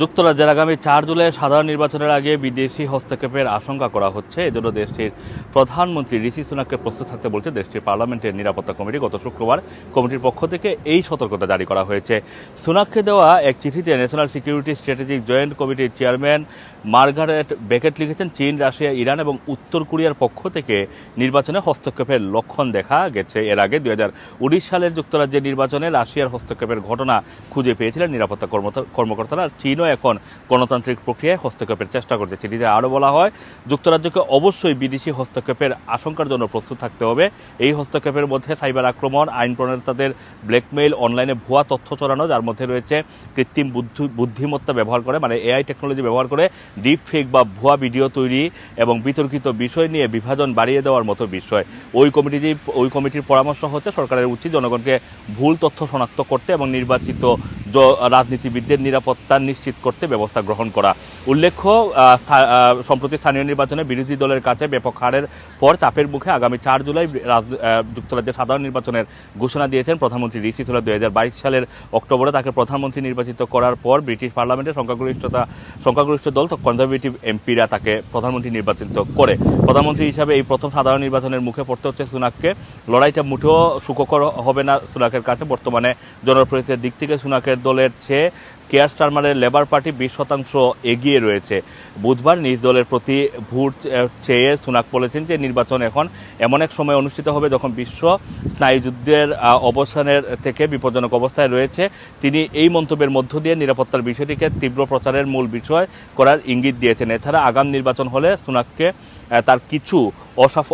যুক্তরাজ্যের আগামী চার জুলাই সাধারণ নির্বাচনের আগে বিদেশি হস্তক্ষেপের আশঙ্কা করা হচ্ছে। এজন্য দেশটির প্রধানমন্ত্রী ঋষি সুনাককে প্রস্তুত থাকতে বলছে দেশটির পার্লামেন্টের নিরাপত্তা কমিটি। গত শুক্রবার কমিটির পক্ষ থেকে এই সতর্কতা জারি করা হয়েছে। সুনাককে দেওয়া এক চিঠিতে ন্যাশনাল সিকিউরিটি স্ট্র্যাটেজিক জয়েন্ট কমিটির চেয়ারম্যান মার্গারেট বেকেট লিখেছেন, চীন, রাশিয়া, ইরান এবং উত্তর কোরিয়ার পক্ষ থেকে নির্বাচনে হস্তক্ষেপের লক্ষণ দেখা গেছে। এর আগে দুই হাজার উনিশ সালের যুক্তরাজ্যের নির্বাচনে রাশিয়ার হস্তক্ষেপের ঘটনা খুঁজে পেয়েছিলেন নিরাপত্তা কর্মকর্তারা। চীনও এখন গণতান্ত্রিক প্রক্রিয়ায় হস্তক্ষেপের চেষ্টা করছে। চিঠিতে আরও বলা হয়, যুক্তরাজ্যকে অবশ্যই বিদেশি হস্তক্ষেপের আশঙ্কার জন্য প্রস্তুত থাকতে হবে। এই হস্তক্ষেপের মধ্যে সাইবার আক্রমণ, আইন প্রণেতাদের ব্ল্যাকমেইল, অনলাইনে ভুয়া তথ্য ছড়ানো, যার মধ্যে রয়েছে কৃত্রিম বুদ্ধি, বুদ্ধিমত্তা ব্যবহার করে মানে এআই টেকনোলজি ব্যবহার করে ডিপ ফেক বা ভুয়া ভিডিও তৈরি এবং বিতর্কিত বিষয় নিয়ে বিভাজন বাড়িয়ে দেওয়ার মতো বিষয়। ওই কমিটি ওই কমিটির পরামর্শ হচ্ছে, সরকারের উচিত জনগণকে ভুল তথ্য শনাক্ত করতে এবং নির্বাচিত জ- রাজনীতিবিদদের নিরাপত্তা নিশ্চিত করতে ব্যবস্থা গ্রহণ করা। উল্লেখ্য সম্প্রতি স্থানীয় নির্বাচনে বিরোধী দলের কাছে ব্যাপক হারের পর চাপের মুখে আগামী চার জুলাই যুক্তরাজ্যের সাধারণ নির্বাচনের ঘোষণা দিয়েছেন প্রধানমন্ত্রী ঋষি সুনাক দু হাজার বাইশ সালের অক্টোবরে। তাকে প্রধানমন্ত্রী নির্বাচিত করার পর ব্রিটিশ পার্লামেন্টের সংখ্যাগরিষ্ঠতা, সংখ্যাগরিষ্ঠ দল কনজারভেটিভ এমপিরা তাকে প্রধানমন্ত্রী নির্বাচিত করে। প্রধানমন্ত্রী হিসাবে এই প্রথম সাধারণ নির্বাচনের মুখে পড়তে হচ্ছে সুনাককে। লড়াইটা মুঠেও সুখকর হবে না সুনাকের কাছে। বর্তমানে জনপ্রিয়তার দিক থেকে সুনাকের দলের চেয়ে কেয়ার স্টারমারের লেবার পার্টি বিশ শতাংশ এগিয়ে রয়েছে। বুধবার নিজ দলের প্রতি ভোট চেয়ে সুনাক বলেছেন যে নির্বাচন এখন এমন এক সময় অনুষ্ঠিত হবে যখন বিশ্ব স্নায়ুযুদ্ধের অবসানের থেকে বিপজ্জনক অবস্থায় রয়েছে। তিনি এই মন্তব্যের মধ্য দিয়ে নিরাপত্তার বিষয়টিকে তীব্র প্রচারের মূল বিষয় করার ইঙ্গিত দিয়েছেন। এছাড়া আগাম নির্বাচন হলে সুনাককে তার কিছু অসফ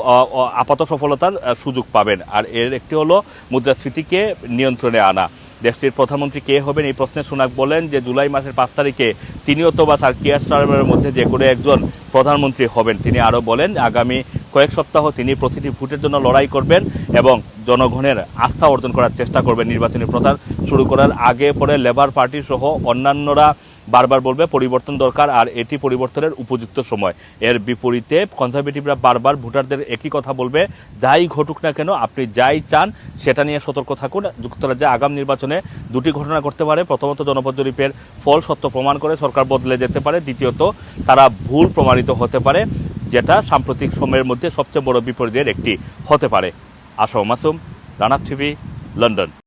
আপাত সফলতার সুযোগ পাবেন। আর এর একটি হলো মুদ্রাস্ফীতিকে নিয়ন্ত্রণে আনা। দেশটির প্রধানমন্ত্রী কে হবেন এই প্রশ্নে সুনাক বলেন যে জুলাই মাসের পাঁচ তারিখে তিনি অথবা স্যার কিয়ার মধ্যে যে কোনো একজন প্রধানমন্ত্রী হবেন। তিনি আরও বলেন, আগামী কয়েক সপ্তাহ তিনি প্রতিটি ভোটের জন্য লড়াই করবেন এবং জনগণের আস্থা অর্জন করার চেষ্টা করবেন। নির্বাচনী প্রচার শুরু করার আগে পরে লেবার পার্টি সহ অন্যান্যরা বারবার বলবে পরিবর্তন দরকার আর এটি পরিবর্তনের উপযুক্ত সময়। এর বিপরীতে কনজারভেটিভরা বারবার ভোটারদের একই কথা বলবে, যাই ঘটুক না কেন, আপনি যাই চান, সেটা নিয়ে সতর্ক থাকুন। যুক্তরাজ্যে আগাম নির্বাচনে দুটি ঘটনা ঘটতে পারে। প্রথমত, জনপদ জরিপের ফল সত্য প্রমাণ করে সরকার বদলে যেতে পারে। দ্বিতীয়ত, তারা ভুল প্রমাণিত হতে পারে, যেটা সাম্প্রতিক সময়ের মধ্যে সবচেয়ে বড় বিপর্যয়ের একটি হতে পারে। Asha Masum Rana TV, London.